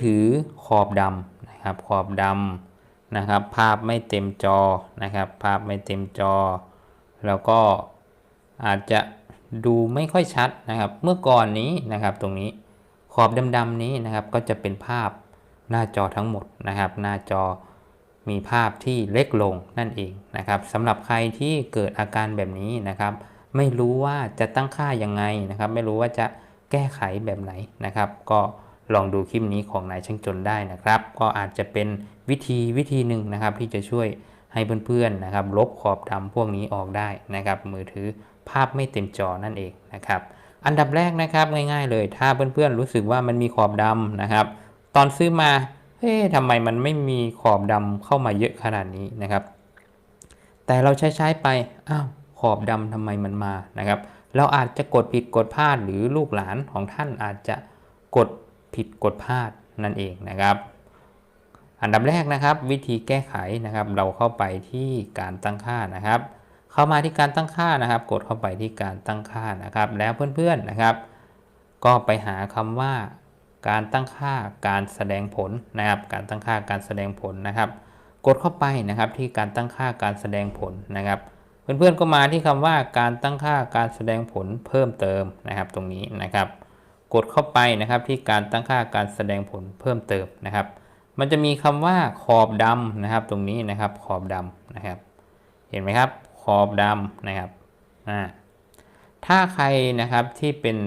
ถือขอบดำนะครับขอบดำนะครับ ภาพไม่เต็มจอนะครับ ภาพไม่เต็มจอ แล้วก็อาจจะดูไม่ค่อยชัดนะครับ เมื่อก่อนนี้นะครับตรงนี้ขอบดำๆนี้นะครับ ก็จะเป็นภาพหน้าจอทั้งหมดนะครับ หน้าจอมีภาพที่เล็กลงนั่นเองนะครับสำหรับใครที่เกิดอาการแบบนี้นะครับ ไม่รู้ว่าจะตั้งค่ายังไงนะครับ ไม่รู้ว่าจะแก้ไขแบบไหนนะครับ ก็ ลองดูคลิปนี้ของนายช่างจนได้นะครับ ก็อาจจะเป็นวิธีวิธีหนึ่งนะครับที่จะช่วยให้เพื่อนๆนะครับ ลบขอบดำพวกนี้ออกได้นะครับ มือถือภาพไม่เต็มจอนั่นเองนะครับ อันดับแรกนะครับง่ายๆเลย ถ้าเพื่อนๆรู้สึกว่ามันมีขอบดำนะครับ ตอนซื้อมาเฮ้ทำไมมันไม่มีขอบดำเข้ามาเยอะขนาดนี้นะครับ แต่เราใช้ใช้ไปอ้าวขอบดำทำไมมันมานะครับ เราอาจจะกดผิดกดพลาดหรือลูกหลานของท่านอาจจะกด ผิดกดพลาดนั่นเองนะครับ อันดับแรกนะครับ วิธีแก้ไขนะครับ เราเข้าไปที่การตั้งค่านะครับ เข้ามาที่การตั้งค่านะครับ กดเข้าไปที่การตั้งค่านะครับ แล้วเพื่อนๆนะครับ ก็ไปหาคำว่าการตั้งค่าการแสดงผลนะครับ การตั้งค่าการแสดงผลนะครับ กดเข้าไปนะครับที่การตั้งค่าการแสดงผลนะครับ เพื่อนๆก็มาที่คำว่าการตั้งค่าการแสดงผลเพิ่มเติมนะครับ ตรงนี้นะครับ กดเข้าไปนะครับที่การตั้งค่าการแสดงผลเพิ่มเติมนะครับ มันจะมีคำว่าขอบดำนะครับ ตรงนี้นะครับขอบดำนะครับ เห็นไหมครับ ขอบดำนะครับอ่าถ้าใครนะครับที่เป็น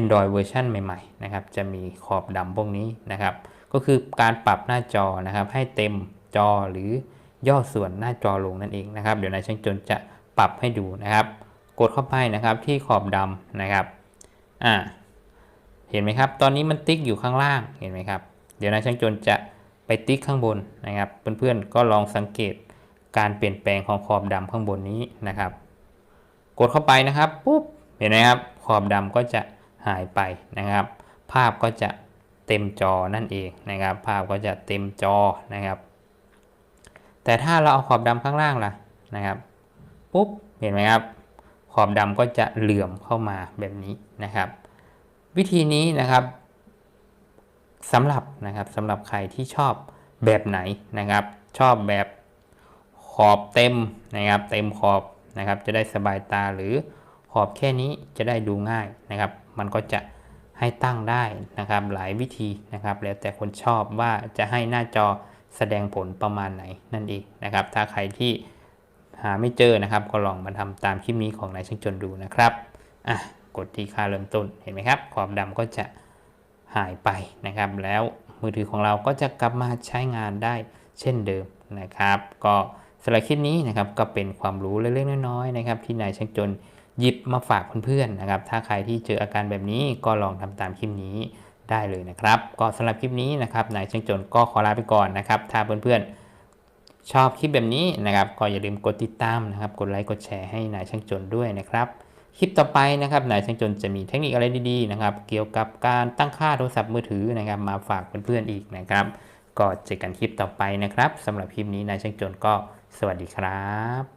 Android เวอร์ชันใหม่ๆนะครับ จะมีขอบดำพวกนี้นะครับ ก็คือการปรับหน้าจอนะครับ ให้เต็มจอหรือย่อส่วนหน้าจอลงนั่นเองนะครับ เดี๋ยวนายช่างจนจะปรับให้ดูนะครับ กดเข้าไปนะครับที่ขอบดำนะครับอ่า เห็นไหมครับ ตอนนี้มันติ๊กอยู่ข้างล่างเห็นไหมครับ เดี๋ยวนายช่างจนจะไปติ๊กข้างบนนะครับ เพื่อนๆก็ลองสังเกตการเปลี่ยนแปลงของขอบดำข้างบนนี้นะครับ กดเข้าไปนะครับปุ๊บเห็นไหมครับขอบดำก็จะหายไปนะครับ ภาพก็จะเต็มจอนั่นเองนะครับ ภาพก็จะเต็มจอนะครับ แต่ถ้าเราเอาขอบดำข้างล่างล่ะนะครับปุ๊บเห็นไหมครับ ขอบดำก็จะเหลื่อมเข้ามาแบบนี้นะครับ วิธีนี้นะครับสำหรับนะครับสำหรับใครที่ชอบแบบไหนนะครับ ชอบแบบขอบเต็มนะครับ เต็มขอบนะครับ จะได้สบายตาหรือขอบแค่นี้จะได้ดูง่ายนะครับ มันก็จะให้ตั้งได้นะครับ หลายวิธีนะครับ แล้วแต่คนชอบว่าจะให้หน้าจอแสดงผลประมาณไหนนั่นเองนะครับ ถ้าใครที่หาไม่เจอนะครับ ก็ลองมาทำตามคลิปนี้ของนายช่างจนดูนะครับอะ กดที่ค่าเริ่มต้นเห็นไหมครับขอบดำก็จะหายไปนะครับ แล้วมือถือของเราก็จะกลับมาใช้งานได้เช่นเดิมนะครับ ก็สำหรับคลิปนี้นะครับก็เป็นความรู้เล็กๆน้อยๆนะครับ ที่นายช่างจนหยิบมาฝากเพื่อนๆนะครับ ถ้าใครที่เจออาการแบบนี้ก็ลองทำตามคลิปนี้ได้เลยนะครับ ก็สำหรับคลิปนี้นะครับนายช่างจนก็ขอลาไปก่อนนะครับ ถ้าเพื่อนๆชอบคลิปแบบนี้นะครับ ก็อย่าลืมกดติดตามนะครับ กดไลค์กดแชร์ให้นายช่างจนด้วยนะครับ คลิปต่อไปนะครับนายช่างจนจะมีเทคนิคอะไรดีๆนะครับ เกี่ยวกับการตั้งค่าโทรศัพท์มือถือนะครับ มาฝากเพื่อนๆอีกนะครับ ก็เจอกันคลิปต่อไปนะครับสำหรับคลิปนี้นายช่างจนก็สวัสดีครับ